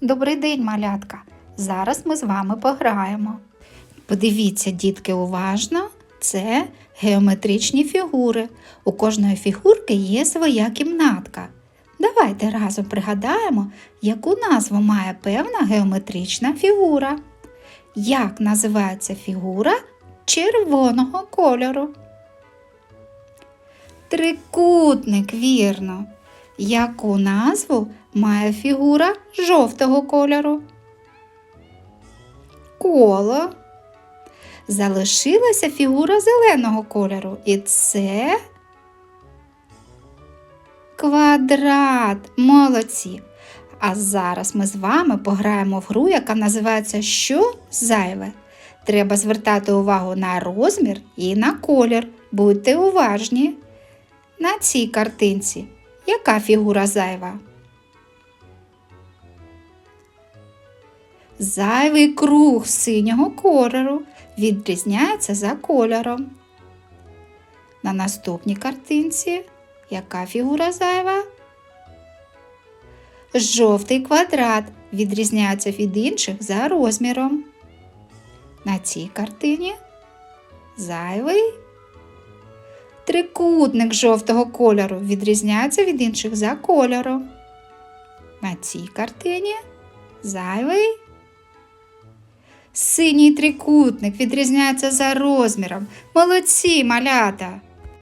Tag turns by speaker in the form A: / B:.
A: Добрий день, малятка! Зараз ми з вами пограємо. Подивіться, дітки, уважно, це геометричні фігури. У кожної фігурки є своя кімнатка. Давайте разом пригадаємо, яку назву має певна геометрична фігура. Як називається фігура червоного кольору? Трикутник, вірно. Яку назву має фігура жовтого кольору? Коло. Залишилася фігура зеленого кольору. І це квадрат. Молодці. А зараз ми з вами пограємо в гру, яка називається Що зайве. Треба звертати увагу на розмір і на колір. Будьте уважні. На цій картинці яка фігура зайва? Зайвий круг синього кольору відрізняється за кольором. На наступній картинці яка фігура зайва? Жовтий квадрат відрізняється від інших за розміром. На цій картині зайвий Трикутник жовтого кольору відрізняється від інших за кольором. На цій картині зайвий. Синій трикутник відрізняється за розміром. Молодці малята!